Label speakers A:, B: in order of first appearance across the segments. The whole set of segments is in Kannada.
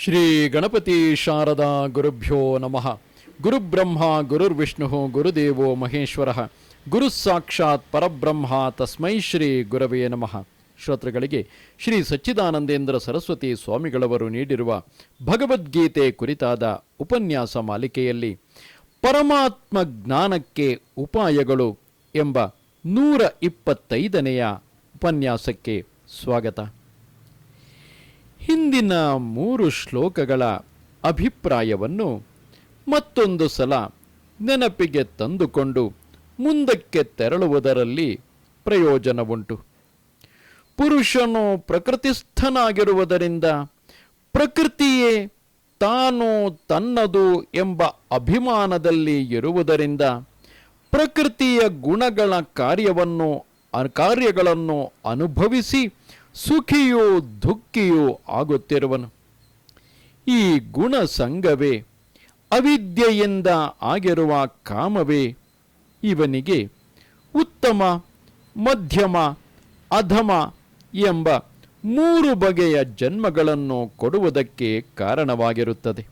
A: ಶ್ರೀ ಗಣಪತಿ ಶಾರದಾ ಗುರುಭ್ಯೋ ನಮಃ. ಗುರುಬ್ರಹ್ಮ, ಗುರುರ್ವಿಷ್ಣು, ಗುರುದೇವೋ ಮಹೇಶ್ವರ. ಗುರು ಸಾಕ್ಷಾತ್ ಪರಬ್ರಹ್ಮ ತಸ್ಮೈ ಶ್ರೀ ಗುರವೇ ನಮಃ. ಶ್ರೋತೃಗಳಿಗೆ ಶ್ರೀ ಸಚ್ಚಿದಾನಂದೇಂದ್ರ ಸರಸ್ವತಿ ಸ್ವಾಮಿಗಳವರು ನೀಡಿರುವ ಭಗವದ್ಗೀತೆ ಕುರಿತಾದ ಉಪನ್ಯಾಸ ಮಾಲಿಕೆಯಲ್ಲಿ ಪರಮಾತ್ಮ ಜ್ಞಾನಕ್ಕೆ ಉಪಾಯಗಳು ಎಂಬ ನೂರ ಇಪ್ಪತ್ತೈದನೆಯ ಉಪನ್ಯಾಸಕ್ಕೆ ಸ್ವಾಗತ. ಹಿಂದಿನ ಮೂರು ಶ್ಲೋಕಗಳ ಅಭಿಪ್ರಾಯವನ್ನು ಮತ್ತೊಂದು ಸಲ ನೆನಪಿಗೆ ತಂದುಕೊಂಡು ಮುಂದಕ್ಕೆ ತೆರಳುವುದರಲ್ಲಿ ಪ್ರಯೋಜನವುಂಟು. ಪುರುಷನು ಪ್ರಕೃತಿಸ್ಥನಾಗಿರುವುದರಿಂದ ಪ್ರಕೃತಿಯೇ ತಾನು ತನ್ನದು ಎಂಬ ಅಭಿಮಾನದಲ್ಲಿ ಇರುವುದರಿಂದ ಪ್ರಕೃತಿಯ ಗುಣಗಳ ಕಾರ್ಯವನ್ನು, ಕಾರ್ಯಗಳನ್ನು ಅನುಭವಿಸಿ ಸುಖಿಯೂ ದುಃಖಿಯೋ ಆಗುತ್ತಿರುವನು. ಈ ಗುಣ ಸಂಘವೇ, ಅವಿದ್ಯೆಯಿಂದ ಆಗಿರುವ ಕಾಮವೇ, ಇವನಿಗೆ ಉತ್ತಮ, ಮಧ್ಯಮ, ಅಧಮ ಎಂಬ ಮೂರು ಬಗೆಯ ಜನ್ಮಗಳನ್ನು ಕೊಡುವುದಕ್ಕೆ ಕಾರಣವಾಗಿರುತ್ತದೆ.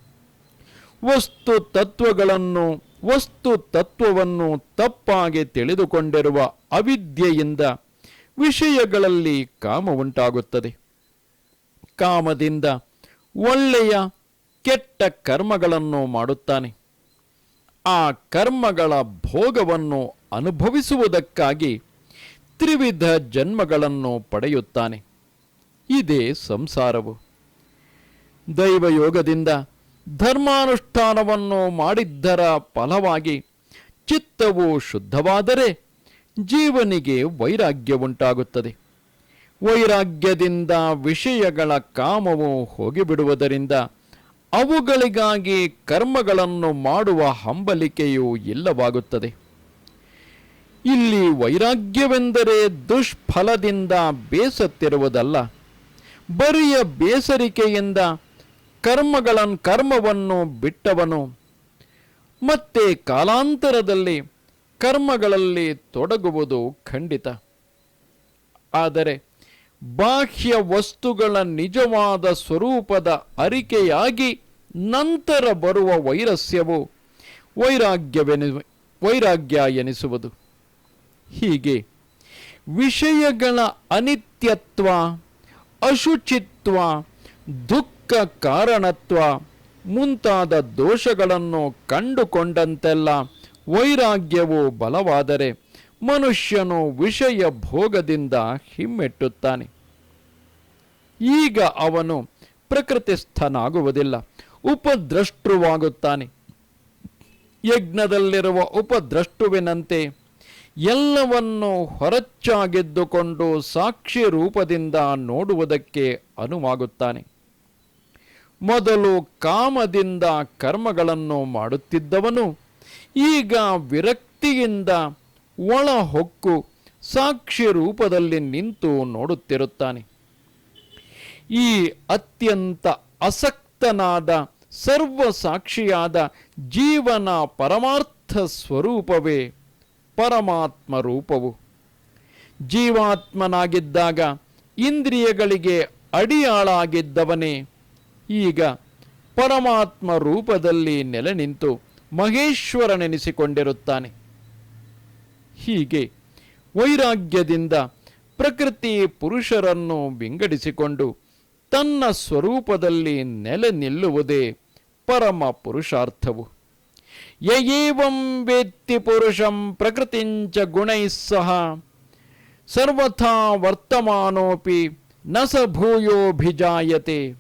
A: ವಸ್ತು ತತ್ವಗಳನ್ನು, ವಸ್ತು ತತ್ವವನ್ನು ತಪ್ಪಾಗಿ ತಿಳಿದುಕೊಂಡಿರುವ ಅವಿದ್ಯೆಯಿಂದ ವಿಷಯಗಳಲ್ಲಿ ಕಾಮ ಉಂಟಾಗುತ್ತದೆ. ಕಾಮದಿಂದ ಒಳ್ಳೆಯ, ಕೆಟ್ಟ ಕರ್ಮಗಳನ್ನು ಮಾಡುತ್ತಾನೆ. ಆ ಕರ್ಮಗಳ ಭೋಗವನ್ನು ಅನುಭವಿಸುವುದಕ್ಕಾಗಿ ತ್ರಿವಿಧ ಜನ್ಮಗಳನ್ನು ಪಡೆಯುತ್ತಾನೆ. ಇದೇ ಸಂಸಾರವು. ದೈವಯೋಗದಿಂದ ಧರ್ಮಾನುಷ್ಠಾನವನ್ನು ಮಾಡಿದ್ದರ ಫಲವಾಗಿ ಚಿತ್ತವು ಶುದ್ಧವಾದರೆ ಜೀವನಿಗೆ ವೈರಾಗ್ಯ ಉಂಟಾಗುತ್ತದೆ ವೈರಾಗ್ಯದಿಂದ ವಿಷಯಗಳ ಕಾಮವು ಹೋಗಿಬಿಡುವುದರಿಂದ ಅವುಗಳಿಗಾಗಿ ಕರ್ಮಗಳನ್ನು ಮಾಡುವ ಹಂಬಲಿಕೆಯು ಇಲ್ಲವಾಗುತ್ತದೆ. ಇಲ್ಲಿ ವೈರಾಗ್ಯವೆಂದರೆ ದುಷ್ಫಲದಿಂದ ಬೇಸತ್ತಿರುವುದಲ್ಲ. ಬರಿಯ ಬೇಸರಿಕೆಯಿಂದ ಕರ್ಮಗಳನ್ನು ಕರ್ಮವನ್ನು ಬಿಟ್ಟವನು. ಮತ್ತೆ ಕಾಲಾಂತರದಲ್ಲಿ ಕರ್ಮಗಳಲ್ಲಿ ತೊಡಗುವುದು ಖಂಡಿತ. ಆದರೆ ಬಾಹ್ಯ ವಸ್ತುಗಳ ನಿಜವಾದ ಸ್ವರೂಪದ ಅರಿಕೆಯಾಗಿ ನಂತರ ಬರುವ ವೈರಸ್ಯವು ವೈರಾಗ್ಯವೆನಿ ವೈರಾಗ್ಯ ಎನಿಸುವುದು. ಹೀಗೆ ವಿಷಯಗಳ ಅನಿತ್ಯತ್ವ, ಅಶುಚಿತ್ವ, ದುಃಖ ಕಾರಣತ್ವ ಮುಂತಾದ ದೋಷಗಳನ್ನು ಕಂಡುಕೊಂಡಂತೆಲ್ಲ ವೈರಾಗ್ಯವು ಬಲವಾದರೆ ಮನುಷ್ಯನು ವಿಷಯ ಭೋಗದಿಂದ ಹಿಮ್ಮೆಟ್ಟುತ್ತಾನೆ. ಈಗ ಅವನು ಪ್ರಕೃತಿಸ್ಥನಾಗುವುದಿಲ್ಲ, ಉಪದ್ರಷ್ಟುವಾಗುತ್ತಾನೆ. ಯಜ್ಞದಲ್ಲಿರುವ ಉಪದ್ರಷ್ಟುವಿನಂತೆ ಎಲ್ಲವನ್ನು ಹೊರಚ್ಚಾಗಿದ್ದುಕೊಂಡು ಸಾಕ್ಷಿ ರೂಪದಿಂದ ನೋಡುವುದಕ್ಕೆ ಅನುವಾಗುತ್ತಾನೆ. ಮೊದಲು ಕಾಮದಿಂದ ಕರ್ಮಗಳನ್ನು ಮಾಡುತ್ತಿದ್ದವನು ಈಗ ವಿರಕ್ತಿಯಿಂದ ಒಳ ಹೊಕ್ಕು ಸಾಕ್ಷಿ ರೂಪದಲ್ಲಿ ನಿಂತು ನೋಡುತ್ತಿರುತ್ತಾನೆ. ಈ ಅತ್ಯಂತ ಅಸಕ್ತನಾದ ಸರ್ವ ಸಾಕ್ಷಿಯಾದ ಜೀವನ ಪರಮಾರ್ಥ ಸ್ವರೂಪವೇ ಪರಮಾತ್ಮ ರೂಪವು. ಜೀವಾತ್ಮನಾಗಿದ್ದಾಗ ಇಂದ್ರಿಯಗಳಿಗೆ ಅಡಿಯಾಳಾಗಿದ್ದವನೇ. ಈಗ ಪರಮಾತ್ಮ ರೂಪದಲ್ಲಿ ನೆಲೆ ನಿಂತು ಮಹೇಶ್ವರನೆನಿಸಿಕೊಂಡಿರುತ್ತಾನೆ. ಹೀಗೆ ವೈರಾಗ್ಯದಿಂದ ಪ್ರಕೃತಿ ಪುರುಷರನ್ನು ವಿಂಗಡಿಸಿಕೊಂಡು ತನ್ನ ಸ್ವರೂಪದಲ್ಲಿ ನೆಲೆ ನಿಲ್ಲುವುದೇ ಪರಮ ಪುರುಷಾರ್ಥವು. ಯಯೇವಂ ವೇತ್ತಿ ಪುರುಷಂ ಪ್ರಕೃತಿಂಚ ಗುಣೈಸ್ಸಹ. ಸಹ ಸರ್ವಥಾ ವರ್ತಮಾನೋಪಿ ನ ಸ ಭೂಯೋಭಿಜಾಯತೆ.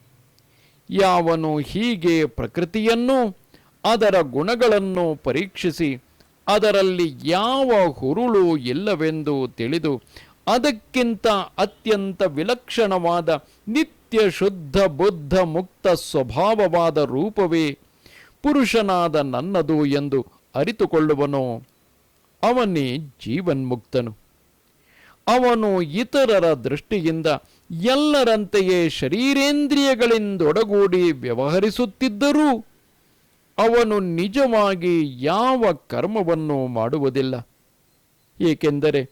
A: ಯಾವನು ಹೀಗೆ ಪ್ರಕೃತಿಯನ್ನು ಅದರ ಗುಣಗಳನ್ನು ಪರೀಕ್ಷಿಸಿ ಅದರಲ್ಲಿ ಯಾವ ಹುರುಳು ಇಲ್ಲವೆಂದು ತಿಳಿದು ಅದಕ್ಕಿಂತ ಅತ್ಯಂತ ವಿಲಕ್ಷಣವಾದ ನಿತ್ಯ ಶುದ್ಧ ಬುದ್ಧ ಮುಕ್ತ ಸ್ವಭಾವವಾದ ರೂಪವೇ ಪುರುಷನಾದ ನನ್ನದು ಎಂದು ಅರಿತುಕೊಳ್ಳುವನು. ಅವನೇ ಜೀವನ್ಮುಕ್ತನು. ಅವನು ಇತರರ ದೃಷ್ಟಿಯಿಂದ ಎಲ್ಲರಂತೆಯೇ ಶರೀರೇಂದ್ರಿಯಗಳಿಂದೊಡಗೂಡಿ ವ್ಯವಹರಿಸುತ್ತಿದ್ದರೂ ಅವನು ನಿಜವಾಗಿ ಯಾವ ಕರ್ಮವನ್ನು ಮಾಡುವುದಿಲ್ಲ. ಏಕೆಂದರೆ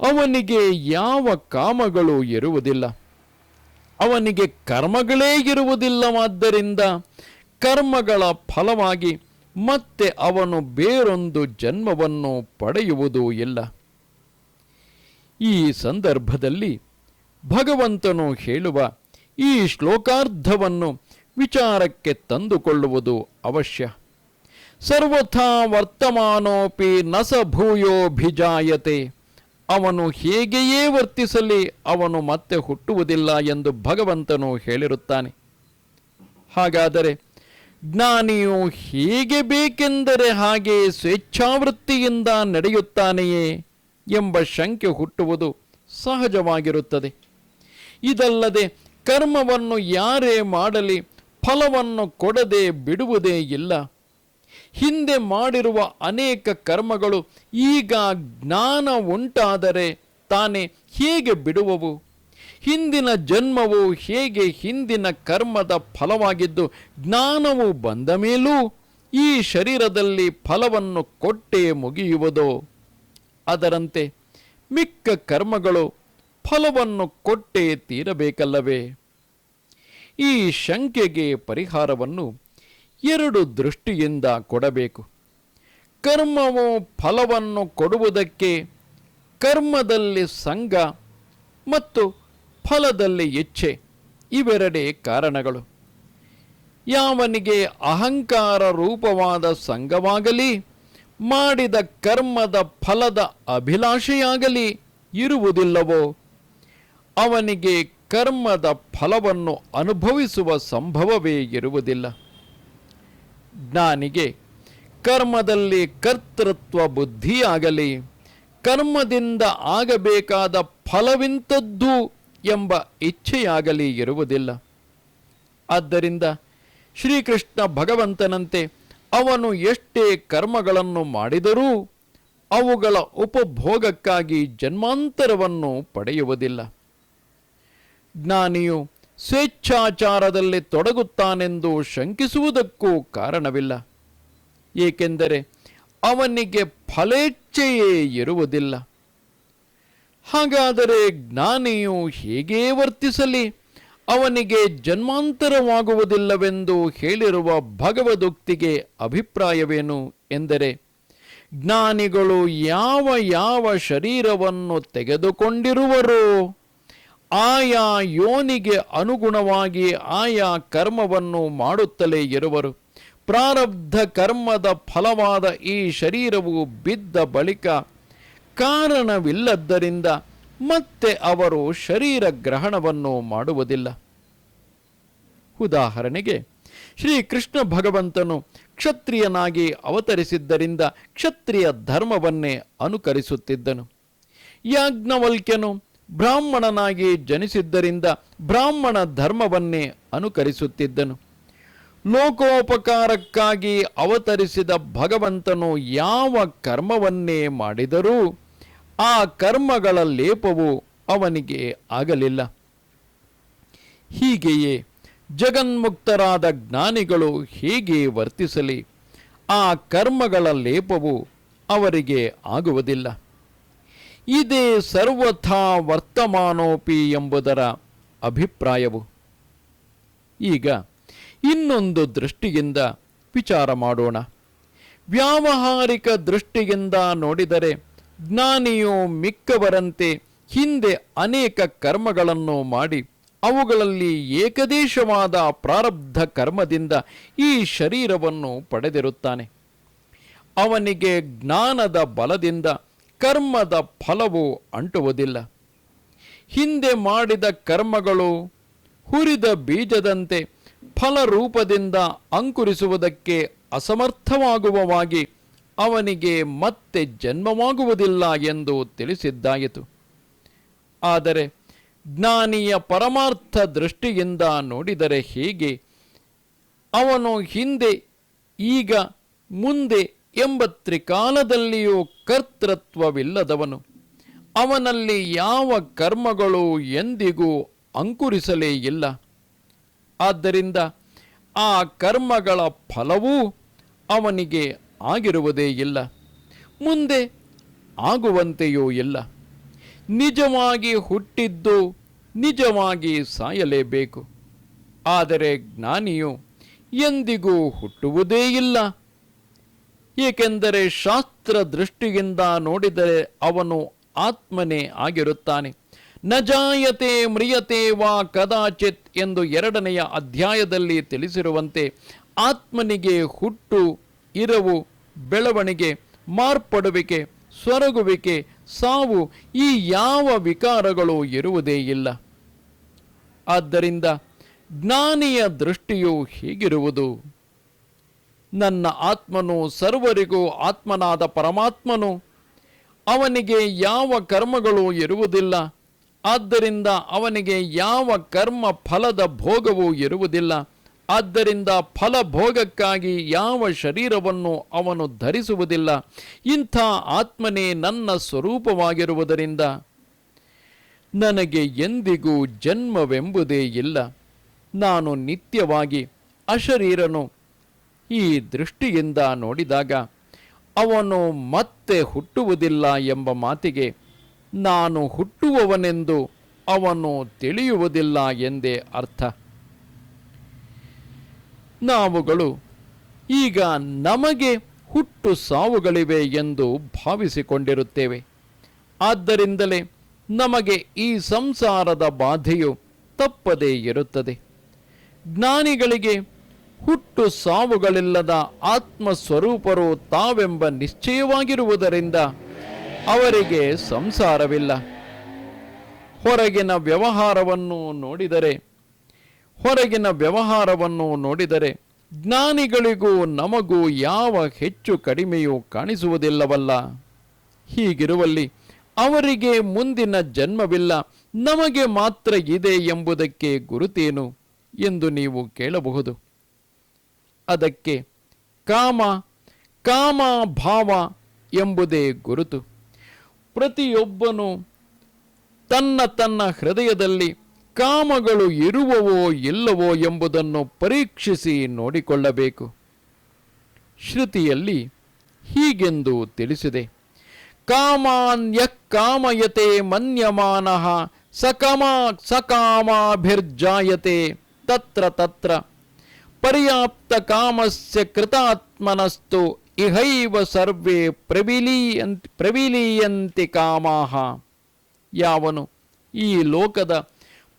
A: ಅವನಿಗೆ ಯಾವ ಕಾಮಗಳು ಇರುವುದಿಲ್ಲ. ಅವನಿಗೆ ಕರ್ಮಗಳೇ ಇರುವುದಿಲ್ಲವಾದ್ದರಿಂದ ಕರ್ಮಗಳ ಫಲವಾಗಿ ಮತ್ತೆ ಅವನು ಬೇರೊಂದು ಜನ್ಮವನ್ನು ಪಡೆಯುವುದೂ ಇಲ್ಲ. ಈ ಸಂದರ್ಭದಲ್ಲಿ ಭಗವಂತನು ಹೇಳುವ ಈ ಶ್ಲೋಕಾರ್ಧವನ್ನು ವಿಚಾರಕ್ಕೆ ತಂದುಕೊಳ್ಳುವುದು ಅವಶ್ಯ. ಸರ್ವಥಾ ವರ್ತಮಾನೋಪಿ ನಸ ಭೂಯೋಭಿಜಾಯತೆ ಅವನು ಹೇಗೆಯೇ ವರ್ತಿಸಲಿ, ಅವನು ಮತ್ತೆ ಹುಟ್ಟುವುದಿಲ್ಲ ಎಂದು ಭಗವಂತನು ಹೇಳಿರುತ್ತಾನೆ. ಹಾಗಾದರೆ ಜ್ಞಾನಿಯು ಹೇಗೆ ಬೇಕೆಂದರೆ ಹಾಗೆ ಸ್ವೇಚ್ಛಾವೃತ್ತಿಯಿಂದ ನಡೆಯುತ್ತಾನೆಯೇ ಎಂಬ ಶಂಕೆ ಹುಟ್ಟುವುದು ಸಹಜವಾಗಿರುತ್ತದೆ. ಇದಲ್ಲದೆ ಕರ್ಮವನ್ನು ಯಾರೇ ಮಾಡಲಿ ಫಲವನ್ನು ಕೊಡದೆ ಬಿಡುವುದೇ ಇಲ್ಲ. ಹಿಂದೆ ಮಾಡಿರುವ ಅನೇಕ ಕರ್ಮಗಳು ಈಗ ಜ್ಞಾನ ಉಂಟಾದರೆ ತಾನೇ ಹೇಗೆ ಬಿಡುವವು? ಹಿಂದಿನ ಜನ್ಮವು ಹೇಗೆ ಹಿಂದಿನ ಕರ್ಮದ ಫಲವಾಗಿದ್ದು ಜ್ಞಾನವು ಬಂದ ಮೇಲೂ ಈ ಶರೀರದಲ್ಲಿ ಫಲವನ್ನು ಕೊಟ್ಟೇ ಮುಗಿಯುವುದೋ? ಅದರಂತೆ ಮಿಕ್ಕ ಕರ್ಮಗಳು ಫಲವನ್ನು ಕೊಟ್ಟೇ ತೀರಬೇಕಲ್ಲವೇ? ಈ ಶಂಕೆಗೆ ಪರಿಹಾರವನ್ನು ಎರಡು ದೃಷ್ಟಿಯಿಂದ ಕೊಡಬೇಕು. ಕರ್ಮವು ಫಲವನ್ನು ಕೊಡುವುದಕ್ಕೆ ಕರ್ಮದಲ್ಲಿ ಸಂಘ ಮತ್ತು ಫಲದಲ್ಲಿ ಇಚ್ಛೆ ಇವೆರಡೇ ಕಾರಣಗಳು. ಯಾವನಿಗೆ ಅಹಂಕಾರ ರೂಪವಾದ ಸಂಘವಾಗಲಿ, ಮಾಡಿದ ಕರ್ಮದ ಫಲದ ಅಭಿಲಾಷೆಯಾಗಲಿ ಇರುವುದಿಲ್ಲವೋ, ಅವನಿಗೆ ಕರ್ಮದ ಫಲವನ್ನು ಅನುಭವಿಸುವ ಸಂಭವವೇ ಇರುವುದಿಲ್ಲ. ಜ್ಞಾನಿಗೆ ಕರ್ಮದಲ್ಲಿ ಕರ್ತೃತ್ವ ಬುದ್ಧಿಯಾಗಲಿ, ಕರ್ಮದಿಂದ ಆಗಬೇಕಾದ ಫಲವಿಂತದ್ದು ಎಂಬ ಇಚ್ಛೆಯಾಗಲಿ ಇರುವುದಿಲ್ಲ. ಆದ್ದರಿಂದ ಶ್ರೀಕೃಷ್ಣ ಭಗವಂತನಂತೆ ಅವನು ಎಷ್ಟೇ ಕರ್ಮಗಳನ್ನು ಮಾಡಿದರೂ ಅವುಗಳ ಉಪಭೋಗಕ್ಕಾಗಿ ಜನ್ಮಾಂತರವನ್ನು ಪಡೆಯುವುದಿಲ್ಲ. ಜ್ಞಾನಿಯು ಸ್ವೇಚ್ಛಾಚಾರದಲ್ಲಿ ತೊಡಗುತ್ತಾನೆಂದು ಶಂಕಿಸುವುದಕ್ಕೂ ಕಾರಣವಿಲ್ಲ. ಏಕೆಂದರೆ ಅವನಿಗೆ ಫಲೇಚ್ಛೆಯೇ ಇರುವುದಿಲ್ಲ. ಹಾಗಾದರೆ ಜ್ಞಾನಿಯು ಹೇಗೆ ವರ್ತಿಸಲಿ? ಅವನಿಗೆ ಜನ್ಮಾಂತರವಾಗುವುದಿಲ್ಲವೆಂದು ಹೇಳಿರುವ ಭಗವದುಕ್ತಿಗೆ ಅಭಿಪ್ರಾಯವೇನು ಎಂದರೆ, ಜ್ಞಾನಿಗಳು ಯಾವ ಯಾವ ಶರೀರವನ್ನು ತೆಗೆದುಕೊಂಡಿರುವರೋ ಆಯಾ ಯೋನಿಗೆ ಅನುಗುಣವಾಗಿ ಆಯಾ ಕರ್ಮವನ್ನು ಮಾಡುತ್ತಲೇ ಇರುವರು. ಪ್ರಾರಬ್ಧ ಕರ್ಮದ ಫಲವಾದ ಈ ಶರೀರವು ಬಿದ್ದ ಬಳಿಕ ಕಾರಣವಿಲ್ಲದ್ದರಿಂದ ಮತ್ತೆ ಅವರು ಶರೀರ ಗ್ರಹಣವನ್ನು ಮಾಡುವುದಿಲ್ಲ. ಉದಾಹರಣೆಗೆ, ಶ್ರೀಕೃಷ್ಣ ಭಗವಂತನು ಕ್ಷತ್ರಿಯನಾಗಿ ಅವತರಿಸಿದ್ದರಿಂದ ಕ್ಷತ್ರಿಯ ಧರ್ಮವನ್ನೇ ಅನುಕರಿಸುತ್ತಿದ್ದನು. ಯಾಜ್ಞವಲ್ಕ್ಯನು ಬ್ರಾಹ್ಮಣನಾಗಿ ಜನಿಸಿದ್ದರಿಂದ ಬ್ರಾಹ್ಮಣ ಧರ್ಮವನ್ನೇ ಅನುಕರಿಸುತ್ತಿದ್ದನು. ಲೋಕೋಪಕಾರಕ್ಕಾಗಿ ಅವತರಿಸಿದ ಭಗವಂತನು ಯಾವ ಕರ್ಮವನ್ನೇ ಮಾಡಿದರೂ ಆ ಕರ್ಮಗಳ ಲೇಪವು ಅವನಿಗೆ ಆಗಲಿಲ್ಲ. ಹೀಗೆಯೇ ಜಗನ್ಮುಕ್ತರಾದ ಜ್ಞಾನಿಗಳು ಹೇಗೆ ವರ್ತಿಸಲಿ, ಆ ಕರ್ಮಗಳ ಲೇಪವು ಅವರಿಗೆ ಆಗುವುದಿಲ್ಲ. ಇದೇ ಸರ್ವಥಾ ವರ್ತಮಾನೋಪಿ ಎಂಬುದರ ಅಭಿಪ್ರಾಯವು. ಈಗ ಇನ್ನೊಂದು ದೃಷ್ಟಿಯಿಂದ ವಿಚಾರ ಮಾಡೋಣ. ವ್ಯಾವಹಾರಿಕ ದೃಷ್ಟಿಯಿಂದ ನೋಡಿದರೆ ಜ್ಞಾನಿಯು ಮಿಕ್ಕವರಂತೆ ಹಿಂದೆ ಅನೇಕ ಕರ್ಮಗಳನ್ನು ಮಾಡಿ ಅವುಗಳಲ್ಲಿ ಏಕದೇಶವಾದ ಪ್ರಾರಬ್ಧ ಕರ್ಮದಿಂದ ಈ ಶರೀರವನ್ನು ಪಡೆದಿರುತ್ತಾನೆ. ಅವನಿಗೆ ಜ್ಞಾನದ ಬಲದಿಂದ ಕರ್ಮದ ಫಲವು ಅಂಟುವುದಿಲ್ಲ. ಹಿಂದೆ ಮಾಡಿದ ಕರ್ಮಗಳು ಹುರಿದ ಬೀಜದಂತೆ ಫಲರೂಪದಿಂದ ಅಂಕುರಿಸುವುದಕ್ಕೆ ಅಸಮರ್ಥವಾಗುವವಾಗಿ ಅವನಿಗೆ ಮತ್ತೆ ಜನ್ಮವಾಗುವುದಿಲ್ಲ ಎಂದು ತಿಳಿಸಿದ್ದಾಯಿತು. ಆದರೆ ಜ್ಞಾನಿಯ ಪರಮಾರ್ಥ ದೃಷ್ಟಿಯಿಂದ ನೋಡಿದರೆ ಹೀಗೆ, ಅವನು ಹಿಂದೆ, ಈಗ, ಮುಂದೆ ಎಂಬ ತ್ರಿಕಾಲದಲ್ಲಿಯೂ ಕರ್ತೃತ್ವವಿಲ್ಲದವನು. ಅವನಲ್ಲಿ ಯಾವ ಕರ್ಮಗಳು ಎಂದಿಗೂ ಅಂಕುರಿಸಲೇ ಇಲ್ಲ. ಆದ್ದರಿಂದ ಆ ಕರ್ಮಗಳ ಫಲವೂ ಅವನಿಗೆ ಆಗಿರುವುದೇ ಇಲ್ಲ. ಮುಂದೆ ಆಗುವಂತೆಯೂ ಇಲ್ಲ. ನಿಜವಾಗಿ ಹುಟ್ಟಿದ್ದು ನಿಜವಾಗಿ ಸಾಯಲೇಬೇಕು. ಆದರೆ ಜ್ಞಾನಿಯು ಎಂದಿಗೂ ಹುಟ್ಟುವುದೇ ಇಲ್ಲ. ಏಕೆಂದರೆ ಶಾಸ್ತ್ರ ದೃಷ್ಟಿಯಿಂದ ನೋಡಿದರೆ ಅವನು ಆತ್ಮನೇ ಆಗಿರುತ್ತಾನೆ. ನಜಾಯತೆ ಮ್ರಿಯತೆ ವಾ ಕದಾಚಿತ್ ಎಂದು ಎರಡನೆಯ ಅಧ್ಯಾಯದಲ್ಲಿ ತಿಳಿಸಿರುವಂತೆ ಆತ್ಮನಿಗೆ ಹುಟ್ಟು, ಇರವು, ಬೆಳವಣಿಗೆ, ಮಾರ್ಪಡುವಿಕೆ ಸೊರಗುವಿಕೆ ಸಾವು ಈ ಯಾವ ವಿಕಾರಗಳು ಇರುವುದೇ ಇಲ್ಲ. ಆದ್ದರಿಂದ ಜ್ಞಾನಿಯ ದೃಷ್ಟಿಯು ಹೀಗಿರುವುದು. ನನ್ನ ಆತ್ಮನು ಸರ್ವರಿಗೂ ಆತ್ಮನಾದ ಪರಮಾತ್ಮನು. ಅವನಿಗೆ ಯಾವ ಕರ್ಮಗಳು ಇರುವುದಿಲ್ಲ, ಆದ್ದರಿಂದ ಅವನಿಗೆ ಯಾವ ಕರ್ಮ ಫಲದ ಭೋಗವೂ ಇರುವುದಿಲ್ಲ, ಆದ್ದರಿಂದ ಫಲಭೋಗಕ್ಕಾಗಿ ಯಾವ ಶರೀರವನ್ನು ಅವನು ಧರಿಸುವುದಿಲ್ಲ, ಇಂಥ ಆತ್ಮನೇ ನನ್ನ ಸ್ವರೂಪವಾಗಿರುವುದರಿಂದ. ನನಗೆ ಎಂದಿಗೂ ಜನ್ಮವೆಂಬುದೇ ಇಲ್ಲ. ನಾನು ನಿತ್ಯವಾಗಿ ಅಶರೀರನು ಈ ದೃಷ್ಟಿಯಿಂದ ನೋಡಿದಾಗ ಅವನು ಮತ್ತೆ ಹುಟ್ಟುವುದಿಲ್ಲ ಎಂಬ ಮಾತಿಗೆ ನಾನು ಹುಟ್ಟುವವನೆಂದು ಅವನು ತಿಳಿಯುವುದಿಲ್ಲ ಎಂದೇ ಅರ್ಥ. ನಾವುಗಳು ಈಗ ನಮಗೆ ಹುಟ್ಟು ಸಾವುಗಳಿವೆ ಎಂದು ಭಾವಿಸಿಕೊಂಡಿರುತ್ತೇವೆ. ಆದ್ದರಿಂದಲೇ ನಮಗೆ ಈ ಸಂಸಾರದ ಬಾಧೆಯು ತಪ್ಪದೇ ಇರುತ್ತದೆ. ಜ್ಞಾನಿಗಳಿಗೆ ಹುಟ್ಟು ಸಾವುಗಳಿಲ್ಲದ ಆತ್ಮ ಸ್ವರೂಪರು ತಾವೆಂಬ ನಿಶ್ಚಯವಾಗಿರುವುದರಿಂದ ಅವರಿಗೆ ಸಂಸಾರವಿಲ್ಲ. ಹೊರಗಿನ ವ್ಯವಹಾರವನ್ನು ನೋಡಿದರೆ, ಹೊರಗಿನ ವ್ಯವಹಾರವನ್ನು ನೋಡಿದರೆ ಜ್ಞಾನಿಗಳಿಗೂ ನಮಗೂ ಯಾವ ಹೆಚ್ಚು ಕಡಿಮೆಯೂ ಕಾಣಿಸುವುದಿಲ್ಲವಲ್ಲ. ಹೀಗಿರುವಲ್ಲಿ ಅವರಿಗೆ ಮುಂದಿನ ಜನ್ಮವಿಲ್ಲ, ನಮಗೆ ಮಾತ್ರ ಇದೆ ಎಂಬುದಕ್ಕೆ ಗುರುತೇನು ಎಂದು ನೀವು ಕೇಳಬಹುದು. ಅದಕ್ಕೆ ಕಾಮ ಕಾಮ ಭಾವ ಎಂಬುದೇ ಗುರುತು. ಪ್ರತಿಯೊಬ್ಬನು ತನ್ನ ತನ್ನ ಹೃದಯದಲ್ಲಿ ಕಾಮಗಳು ಇರುವವೋ ಇಲ್ಲವೋ ಎಂಬುದನ್ನು ಪರೀಕ್ಷಿಸಿ ನೋಡಿಕೊಳ್ಳಬೇಕು. ಶ್ರುತಿಯಲ್ಲಿ ಹೀಗೆಂದು ತಿಳಿಸಿದೆ. ಕಾಮಾನ್ಯ ಕಾಮಯತೆ ಮನ್ಯಮಾನಃ ಸಕಮ ಸಕಾಮಾಭಿರ್ಜಾಯತೆ ತತ್ರ ತತ್ರ. ಪರ್ಯಾಪ್ತ ಕಾಮಸ್ಯ ಕೃತಾತ್ಮನಸ್ತು ಇಹೈವ ಸರ್ವೇ ಪ್ರವಿಲೀಯಂತ್ ಪ್ರವಿಲೀಯಂತಿ ಕಾಮಾಹ. ಯಾವನು ಈ ಲೋಕದ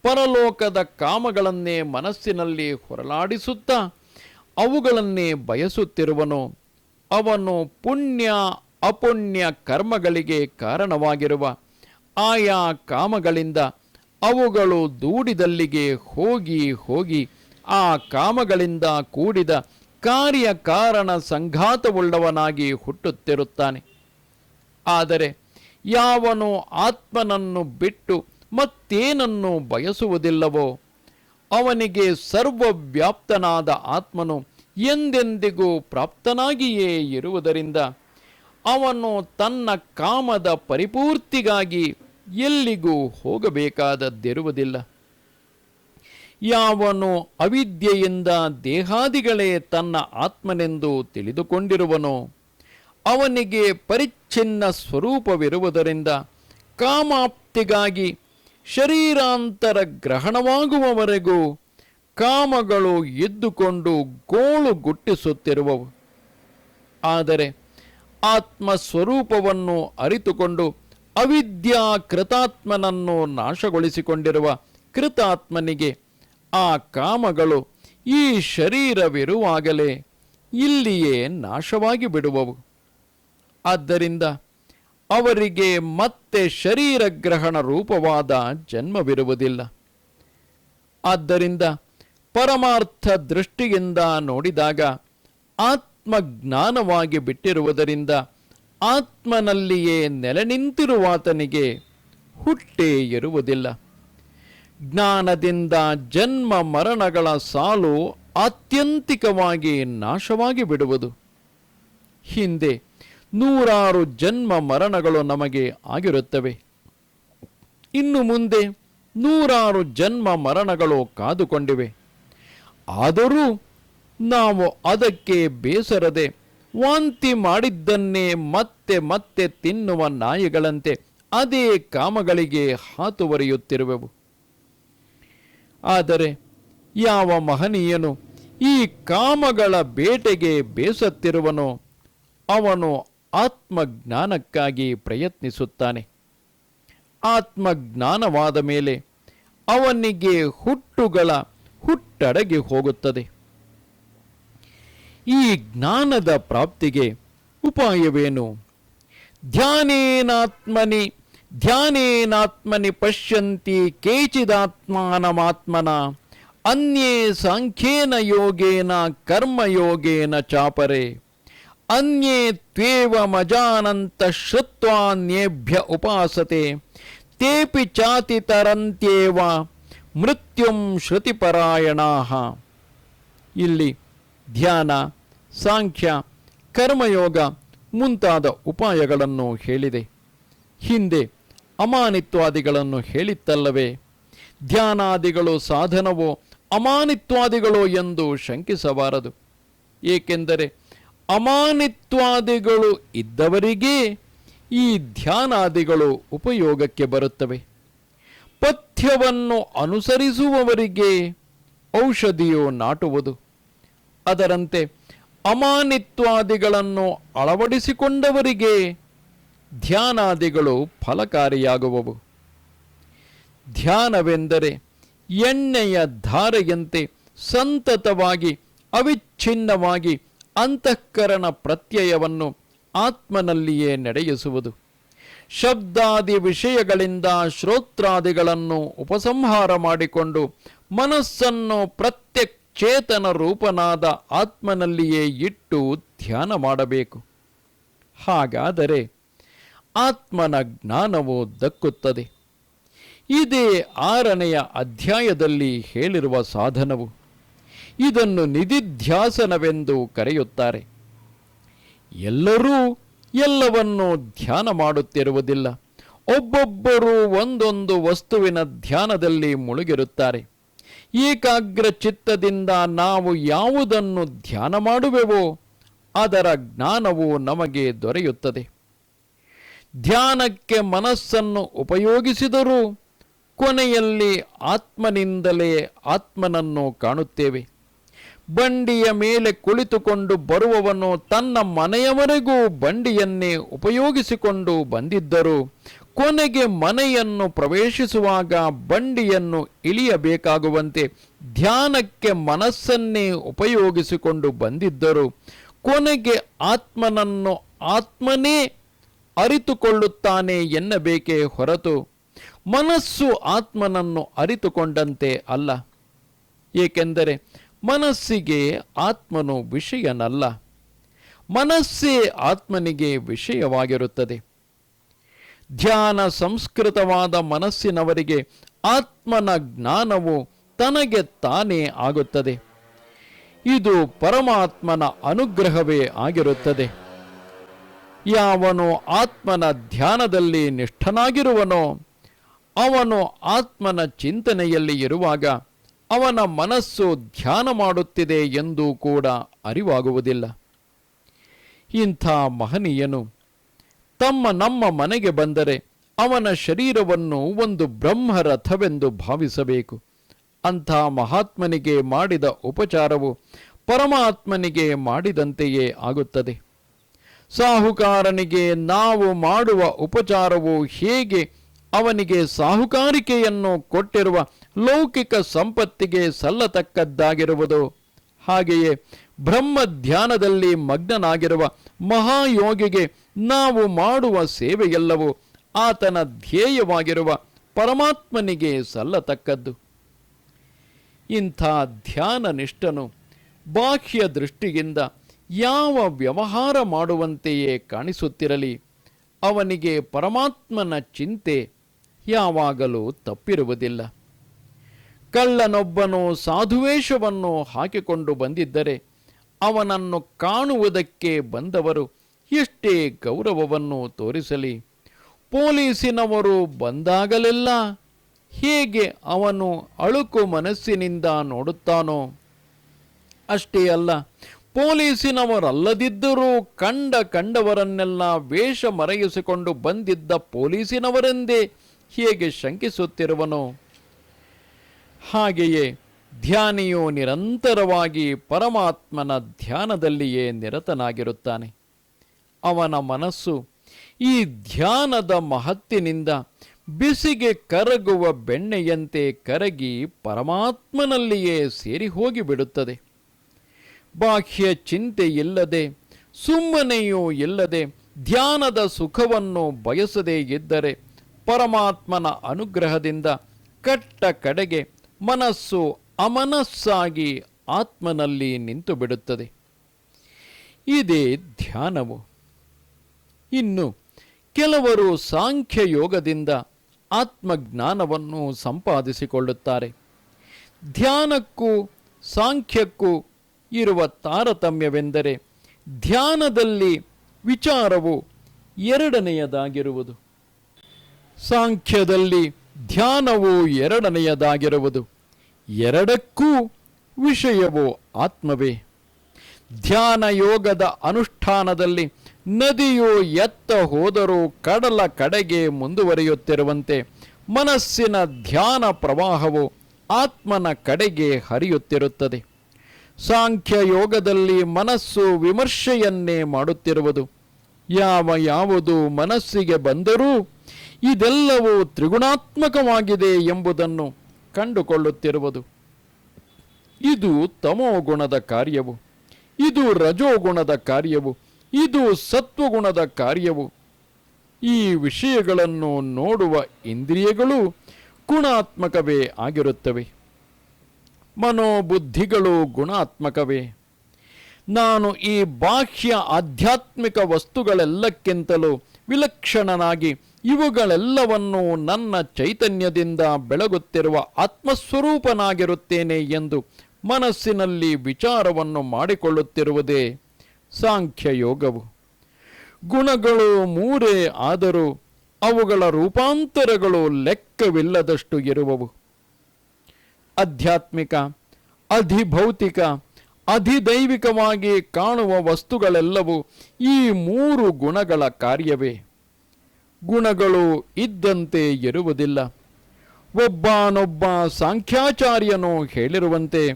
A: ಪರಲೋಕದ ಕಾಮಗಳನ್ನೇ ಮನಸ್ಸಿನಲ್ಲಿ ಹೊರಲಾಡಿಸುತ್ತಾ ಅವುಗಳನ್ನೇ ಬಯಸುತ್ತಿರುವನು, ಅವನು ಪುಣ್ಯ ಅಪುಣ್ಯ ಕರ್ಮಗಳಿಗೆ ಕಾರಣವಾಗಿರುವ ಆಯಾ ಕಾಮಗಳಿಂದ ಅವುಗಳು ದೂಡಿದಲ್ಲಿಗೆ ಹೋಗಿ ಹೋಗಿ ಆ ಕಾಮಗಳಿಂದ ಕೂಡಿದ ಕಾರ್ಯಕಾರಣ ಸಂಘಾತವುಳ್ಳವನಾಗಿ ಹುಟ್ಟುತ್ತಿರುತ್ತಾನೆ. ಆದರೆ ಯಾವನು ಆತ್ಮನನ್ನು ಬಿಟ್ಟು ಮತ್ತೇನನ್ನು ಬಯಸುವುದಿಲ್ಲವೋ, ಅವನಿಗೆ ಸರ್ವವ್ಯಾಪ್ತನಾದ ಆತ್ಮನು ಎಂದೆಂದಿಗೂ ಪ್ರಾಪ್ತನಾಗಿಯೇ ಇರುವುದರಿಂದ ಅವನು ತನ್ನ ಕಾಮದ ಪರಿಪೂರ್ತಿಗಾಗಿ ಎಲ್ಲಿಗೂ ಹೋಗಬೇಕಾದದ್ದಿರುವುದಿಲ್ಲ. ಯಾವನು ಅವಿದ್ಯೆಯಿಂದ ದೇಹಾದಿಗಳೇ ತನ್ನ ಆತ್ಮನೆಂದು ತಿಳಿದುಕೊಂಡಿರುವನೋ. ಅವನಿಗೆ ಪರಿಚ್ಛಿನ್ನ ಸ್ವರೂಪವಿರುವುದರಿಂದ ಕಾಮಾಪ್ತಿಗಾಗಿ ಶರೀರಾಂತರ ಗ್ರಹಣವಾಗುವವರೆಗೂ ಕಾಮಗಳು ಎದ್ದುಕೊಂಡು ಗೋಳು ಗುಟ್ಟಿಸುತ್ತಿರುವವು. ಆದರೆ ಆತ್ಮ ಸ್ವರೂಪವನ್ನು ಅರಿತುಕೊಂಡು ಅವಿದ್ಯಾ ಕೃತಾತ್ಮನನ್ನು ನಾಶಗೊಳಿಸಿಕೊಂಡಿರುವ ಕೃತಾತ್ಮನಿಗೆ ಆ ಕಾಮಗಳು ಈ ಶರೀರವಿರುವಾಗಲೇ ಇಲ್ಲಿಯೇ ನಾಶವಾಗಿ ಬಿಡುವವು. ಆದ್ದರಿಂದ ಅವರಿಗೆ ಮತ್ತೆ ಶರೀರ ಗ್ರಹಣ ರೂಪವಾದ ಜನ್ಮವಿರುವುದಿಲ್ಲ. ಆದ್ದರಿಂದ ಪರಮಾರ್ಥ ದೃಷ್ಟಿಯಿಂದ ನೋಡಿದಾಗ ಆತ್ಮಜ್ಞಾನವಾಗಿ ಬಿಟ್ಟಿರುವುದರಿಂದ ಆತ್ಮನಲ್ಲಿಯೇ ನೆಲೆ ನಿಂತಿರುವಾತನಿಗೆ ಹುಟ್ಟೇ ಇರುವುದಿಲ್ಲ. ಜ್ಞಾನದಿಂದ ಜನ್ಮ ಮರಣಗಳ ಸಾಲು ಆತ್ಯಂತಿಕವಾಗಿ ನಾಶವಾಗಿ ಬಿಡುವುದು. ಹಿಂದೆ ನೂರಾರು ಜನ್ಮ ಮರಣಗಳು ನಮಗೆ ಆಗಿರುತ್ತವೆ. ಇನ್ನು ಮುಂದೆ ನೂರಾರು ಜನ್ಮ ಮರಣಗಳು ಕಾದುಕೊಂಡಿವೆ. ಆದರೂ ನಾವು ಅದಕ್ಕೆ ಬೇಸರದೆ ವಾಂತಿ ಮಾಡಿದ್ದನ್ನೇ ಮತ್ತೆ ಮತ್ತೆ ತಿನ್ನುವ ನಾಯಿಗಳಂತೆ ಅದೇ ಕಾಮಗಳಿಗೆ ಹಾತುವರಿಯುತ್ತಿರುವೆವು ಆದರೆ ಯಾವ ಮಹನೀಯನು ಈ ಕಾಮಗಳ ಬೇಟೆಗೆ ಬೇಸತ್ತಿರುವನೋ ಅವನು ಆತ್ಮಜ್ಞಾನಕ್ಕಾಗಿ ಪ್ರಯತ್ನಿಸುತ್ತಾನೆ. ಆತ್ಮಜ್ಞಾನವಾದ ಮೇಲೆ ಅವನಿಗೆ ಹುಟ್ಟುಗಳ ಹುಟ್ಟಡಗಿ ಹೋಗುತ್ತದೆ. ಈ ಜ್ಞಾನದ ಪ್ರಾಪ್ತಿಗೆ ಉಪಾಯವೇನು? ಧ್ಯಾನೇನಾತ್ಮನಿ ಧ್ಯಾನೇನಾತ್ಮನಿ ಪಶ್ಯಂತಿ ಕೇಚಿದಾತ್ಮಾನಮಾತ್ಮನ, ಅನ್ಯೇ ಸಾಂಖ್ಯೇನ ಯೋಗೇನ ಕರ್ಮಯೋಗೇನ ಚಾಪರೆ. ಅನ್ಯೇ ತ್ವೇವ ಮಜಾನಂತ ಶ್ರುತ್ವಾನ್ಯೇಭ್ಯ ಉಪಾಸತೆ. ತೇಪಿ ಚಾತಿತರಂತ್ಯೇವ ಮೃತ್ಯುಂ ಶ್ರುತಿಪರಾಯಣ ಇಲ್ಲಿ ಧ್ಯಾನ, ಸಾಂಖ್ಯ, ಕರ್ಮಯೋಗ ಮುಂತಾದ ಉಪಾಯಗಳನ್ನು ಹೇಳಿದೆ. ಹಿಂದೆ ಅಮಾನಿತ್ವಾದಿಗಳನ್ನು ಹೇಳಿತ್ತಲ್ಲವೇ? ಧ್ಯಾನಾದಿಗಳು ಸಾಧನವೋ ಅಮಾನಿತ್ವಾದಿಗಳು ಎಂದು ಶಂಕಿಸಬಾರದು. ಏಕೆಂದರೆ ಅಮಾನಿತ್ವಾದಿಗಳು ಇದ್ದವರಿಗೆ ಈ ಧ್ಯಾನಾದಿಗಳು ಉಪಯೋಗಕ್ಕೆ ಬರುತ್ತವೆ. ಪಥ್ಯವನ್ನು ಅನುಸರಿಸುವವರಿಗೆ ಔಷಧಿಯು ನಾಟುವುದು. ಅದರಂತೆ ಅಮಾನಿತ್ವಾದಿಗಳನ್ನು ಅಳವಡಿಸಿಕೊಂಡವರಿಗೆ ಧ್ಯಾನಾದಿಗಳು ಫಲಕಾರಿಯಾಗುವವು. ಧ್ಯಾನವೆಂದರೆ ಎಣ್ಣೆಯ ಧಾರೆಯಂತೆ ಸಂತತವಾಗಿ, ಅವಿಚ್ಛಿನ್ನವಾಗಿ ಅಂತಃಕರಣ ಪ್ರತ್ಯಯವನ್ನು ಆತ್ಮನಲ್ಲಿಯೇ ನಡೆಯಿಸುವುದು. ಶಬ್ದಾದಿ ವಿಷಯಗಳಿಂದ ಶ್ರೋತ್ರಾದಿಗಳನ್ನು ಉಪಸಂಹಾರ ಮಾಡಿಕೊಂಡು ಮನಸ್ಸನ್ನು ಪ್ರತ್ಯಕ್ಷೇತನ ರೂಪನಾದ ಆತ್ಮನಲ್ಲಿಯೇ ಇಟ್ಟು ಧ್ಯಾನ ಮಾಡಬೇಕು. ಹಾಗಾದರೆ ಆತ್ಮನ ಜ್ಞಾನವು ದಕ್ಕುತ್ತದೆ. ಇದೇ ಆರನೆಯ ಅಧ್ಯಾಯದಲ್ಲಿ ಹೇಳಿರುವ ಸಾಧನವು. ಇದನ್ನು ನಿಧಿಧ್ಯಾಸನವೆಂದು ಕರೆಯುತ್ತಾರೆ. ಎಲ್ಲರೂ ಎಲ್ಲವನ್ನೂ ಧ್ಯಾನ ಮಾಡುತ್ತಿರುವುದಿಲ್ಲ. ಒಬ್ಬೊಬ್ಬರು ಒಂದೊಂದು ವಸ್ತುವಿನ ಧ್ಯಾನದಲ್ಲಿ ಮುಳುಗಿರುತ್ತಾರೆ. ಏಕಾಗ್ರ ಚಿತ್ತದಿಂದ ನಾವು ಯಾವುದನ್ನು ಧ್ಯಾನ ಮಾಡುವೆವೋ ಅದರ ಜ್ಞಾನವು ನಮಗೆ ದೊರೆಯುತ್ತದೆ. ಧ್ಯಾನಕ್ಕೆ ಮನಸ್ಸನ್ನು ಉಪಯೋಗಿಸಿದರೂ ಕೊನೆಯಲ್ಲಿ ಆತ್ಮನಿಂದಲೇ ಆತ್ಮನನ್ನು ಕಾಣುತ್ತೇವೆ. ಬಂಡಿಯ ಮೇಲೆ ಕುಳಿತುಕೊಂಡು ಬರುವವನು ತನ್ನ ಮನೆಯವರೆಗೂ ಬಂಡಿಯನ್ನೇ ಉಪಯೋಗಿಸಿಕೊಂಡು ಬಂದಿದ್ದರು ಕೊನೆಗೆ ಮನೆಯನ್ನು ಪ್ರವೇಶಿಸುವಾಗ ಬಂಡಿಯನ್ನು ಇಳಿಯಬೇಕಾಗುವಂತೆ ಧ್ಯಾನಕ್ಕೆ ಮನಸ್ಸನ್ನೇ ಉಪಯೋಗಿಸಿಕೊಂಡು ಬಂದಿದ್ದರು ಕೊನೆಗೆ ಆತ್ಮನನ್ನು ಆತ್ಮನೇ ಅರಿತುಕೊಳ್ಳುತ್ತಾನೆ ಎನ್ನಬೇಕೇ ಹೊರತು ಮನಸ್ಸು ಆತ್ಮನನ್ನು ಅರಿತುಕೊಂಡಂತೆ ಅಲ್ಲ. ಏಕೆಂದರೆ ಮನಸ್ಸಿಗೆ ಆತ್ಮನು ವಿಷಯನಲ್ಲ. ಮನಸ್ಸೇ ಆತ್ಮನಿಗೆ ವಿಷಯವಾಗಿರುತ್ತದೆ. ಧ್ಯಾನ ಸಂಸ್ಕೃತವಾದ ಮನಸ್ಸಿನವರಿಗೆ ಆತ್ಮನ ಜ್ಞಾನವು ತನಗೆ ತಾನೇ ಆಗುತ್ತದೆ. ಇದು ಪರಮಾತ್ಮನ ಅನುಗ್ರಹವೇ ಆಗಿರುತ್ತದೆ. ಯಾವನು ಆತ್ಮನ ಧ್ಯಾನದಲ್ಲಿ ನಿಷ್ಠನಾಗಿರುವನೋ, ಅವನು ಆತ್ಮನ ಚಿಂತನೆಯಲ್ಲಿ ಇರುವಾಗ ಅವನ ಮನಸ್ಸು ಧ್ಯಾನ ಮಾಡುತ್ತಿದೆ ಎಂದು ಕೂಡ ಅರಿವಾಗುವುದಿಲ್ಲ. ಇಂಥ ಮಹನೀಯನು ತಮ್ಮ ನಮ್ಮ ಮನೆಗೆ ಬಂದರೆ ಅವನ ಶರೀರವನ್ನು ಒಂದು ಬ್ರಹ್ಮರಥವೆಂದು ಭಾವಿಸಬೇಕು. ಅಂಥ ಮಹಾತ್ಮನಿಗೆ ಮಾಡಿದ ಉಪಚಾರವು ಪರಮಾತ್ಮನಿಗೆ ಮಾಡಿದಂತೆಯೇ ಆಗುತ್ತದೆ. ಸಾಹುಕಾರನಿಗೆ ನಾವು ಮಾಡುವ ಉಪಚಾರವು ಹೇಗೆ? ಅವನಿಗೆ ಸಾಹುಕಾರಿಕೆಯನ್ನು ಕೊಟ್ಟಿರುವ ಲೌಕಿಕ ಸಂಪತ್ತಿಗೆ ಸಲ್ಲತಕ್ಕದ್ದಾಗಿರುವುದು. ಹಾಗೆಯೇ ಬ್ರಹ್ಮ ಧ್ಯಾನದಲ್ಲಿ ಮಗ್ನನಾಗಿರುವ ಮಹಾಯೋಗಿಗೆ ನಾವು ಮಾಡುವ ಸೇವೆಯೆಲ್ಲವೂ ಆತನ ಧ್ಯೇಯವಾಗಿರುವ ಪರಮಾತ್ಮನಿಗೆ ಸಲ್ಲತಕ್ಕದ್ದು. ಇಂಥ ಧ್ಯಾನ ನಿಷ್ಠನು ಬಾಹ್ಯ ದೃಷ್ಟಿಯಿಂದ ಯಾವ ವ್ಯವಹಾರ ಮಾಡುವಂತೆಯೇ ಕಾಣಿಸುತ್ತಿರಲಿ, ಅವನಿಗೆ ಪರಮಾತ್ಮನ ಚಿಂತೆ ಯಾವಾಗಲೂ ತಪ್ಪಿರುವುದಿಲ್ಲ. ಕಳ್ಳನೊಬ್ಬನು ಸಾಧುವೇಷವನ್ನು ಹಾಕಿಕೊಂಡು ಬಂದಿದ್ದರೆ, ಅವನನ್ನು ಕಾಣುವುದಕ್ಕೆ ಬಂದವರು ಎಷ್ಟೇ ಗೌರವವನ್ನು ತೋರಿಸಲಿ, ಪೊಲೀಸಿನವರು ಬಂದಾಗಲೆಲ್ಲ ಹೇಗೆ ಅವನು ಅಳುಕು ಮನಸ್ಸಿನಿಂದ ನೋಡುತ್ತಾನೋ? ಅಷ್ಟೇ ಅಲ್ಲ ಪೊಲೀಸಿನವರಲ್ಲದಿದ್ದರೂ ಕಂಡ ಕಂಡವರನ್ನೆಲ್ಲ ವೇಷ ಮರೆಯಿಸಿಕೊಂಡು ಬಂದಿದ್ದ ಪೊಲೀಸಿನವರೆಂದೇ ಹೇಗೆ ಶಂಕಿಸುತ್ತಿರುವನು. ಹಾಗೆಯೇ ಧ್ಯಾನಿಯು ನಿರಂತರವಾಗಿ ಪರಮಾತ್ಮನ ಧ್ಯಾನದಲ್ಲಿಯೇ ನಿರತನಾಗಿರುತ್ತಾನೆ. ಅವನ ಮನಸ್ಸು ಈ ಧ್ಯಾನದ ಮಹತ್ತಿನಿಂದ ಬಿಸಿಗೆ ಕರಗುವ ಬೆಣ್ಣೆಯಂತೆ ಕರಗಿ ಪರಮಾತ್ಮನಲ್ಲಿಯೇ ಸೇರಿ ಹೋಗಿಬಿಡುತ್ತದೆ ಬಾಹ್ಯ ಚಿಂತೆ ಇಲ್ಲದೆ, ಸುಮ್ಮನೆಯೂ ಇಲ್ಲದೆ, ಧ್ಯಾನದ ಸುಖವನ್ನು ಬಯಸದೇ ಇದ್ದರೆ ಪರಮಾತ್ಮನ ಅನುಗ್ರಹದಿಂದ ಕಟ್ಟ ಕಡೆಗೆ ಮನಸ್ಸು ಅಮನಸ್ಸಾಗಿ ಆತ್ಮನಲ್ಲಿ ನಿಂತು ಬಿಡುತ್ತದೆ ಇದೇ ಧ್ಯಾನವು. ಇನ್ನು ಕೆಲವರು ಸಾಂಖ್ಯ ಯೋಗದಿಂದ ಆತ್ಮಜ್ಞಾನವನ್ನು ಸಂಪಾದಿಸಿಕೊಳ್ಳುತ್ತಾರೆ. ಧ್ಯಾನಕ್ಕೂ ಸಾಂಖ್ಯಕ್ಕೂ ಇರುವ ತಾರತಮ್ಯವೆಂದರೆ ಧ್ಯಾನದಲ್ಲಿ ವಿಚಾರವು ಎರಡನೆಯದಾಗಿರುವುದು. ಸಾಂಖ್ಯದಲ್ಲಿ ಧ್ಯಾನವು ಎರಡನೆಯದಾಗಿರುವುದು. ಎರಡಕ್ಕೂ ವಿಷಯವು ಆತ್ಮವೇ. ಧ್ಯಾನ ಯೋಗದ ಅನುಷ್ಠಾನದಲ್ಲಿ ನದಿಯು ಎತ್ತ ಹೋದರೂ ಕಡಲ ಕಡೆಗೆ ಮುಂದುವರಿಯುತ್ತಿರುವಂತೆ ಮನಸ್ಸಿನ ಧ್ಯಾನ ಪ್ರವಾಹವು ಆತ್ಮನ ಕಡೆಗೆ ಹರಿಯುತ್ತಿರುತ್ತದೆ. ಸಾಂಖ್ಯ ಯೋಗದಲ್ಲಿ ಮನಸ್ಸು ವಿಮರ್ಶೆಯನ್ನೇ ಮಾಡುತ್ತಿರುವುದು. ಯಾವ ಯಾವುದು ಮನಸ್ಸಿಗೆ ಬಂದರೂ ಇದೆಲ್ಲವೂ ತ್ರಿಗುಣಾತ್ಮಕವಾಗಿದೆ ಎಂಬುದನ್ನು ಕಂಡುಕೊಳ್ಳುತ್ತಿರುವುದು. ಇದು ತಮೋಗುಣದ ಕಾರ್ಯವು, ಇದು ರಜೋಗುಣದ ಕಾರ್ಯವು, ಇದು ಸತ್ವಗುಣದ ಕಾರ್ಯವು. ಈ ವಿಷಯಗಳನ್ನು ನೋಡುವ ಇಂದ್ರಿಯಗಳು ಗುಣಾತ್ಮಕವೇ ಆಗಿರುತ್ತವೆ. ಮನೋಬುದ್ಧಿಗಳು ಗುಣಾತ್ಮಕವೇ. ನಾನು ಈ ಬಾಹ್ಯ ಆಧ್ಯಾತ್ಮಿಕ ವಸ್ತುಗಳೆಲ್ಲಕ್ಕಿಂತಲೂ ವಿಲಕ್ಷಣನಾಗಿ ಇವುಗಳೆಲ್ಲವನ್ನೂ ನನ್ನ ಚೈತನ್ಯದಿಂದ ಬೆಳಗುತ್ತಿರುವ ಆತ್ಮಸ್ವರೂಪನಾಗಿರುತ್ತೇನೆ ಎಂದು ಮನಸ್ಸಿನಲ್ಲಿ ವಿಚಾರವನ್ನು ಮಾಡಿಕೊಳ್ಳುತ್ತಿರುವುದೇ ಸಾಂಖ್ಯಯೋಗವು. ಗುಣಗಳು ಮೂರೇ ಆದರೂ ಅವುಗಳ ರೂಪಾಂತರಗಳು ಲೆಕ್ಕವಿಲ್ಲದಷ್ಟು ಇರುವವು. ಆಧ್ಯಾತ್ಮಿಕ, ಅಧಿಭೌತಿಕ, ಅಧಿದೈವಿಕವಾಗಿ ಕಾಣುವ ವಸ್ತುಗಳೆಲ್ಲವೂ ಈ ಮೂರು ಗುಣಗಳ ಕಾರ್ಯವೇ. ಗುಣಗಳು ಇದ್ದಂತೆ ಇರುವುದಿಲ್ಲ. ಒಬ್ಬನೊಬ್ಬ ಸಾಂಖ್ಯಾಚಾರ್ಯನು ಹೇಳಿರುವಂತೆ,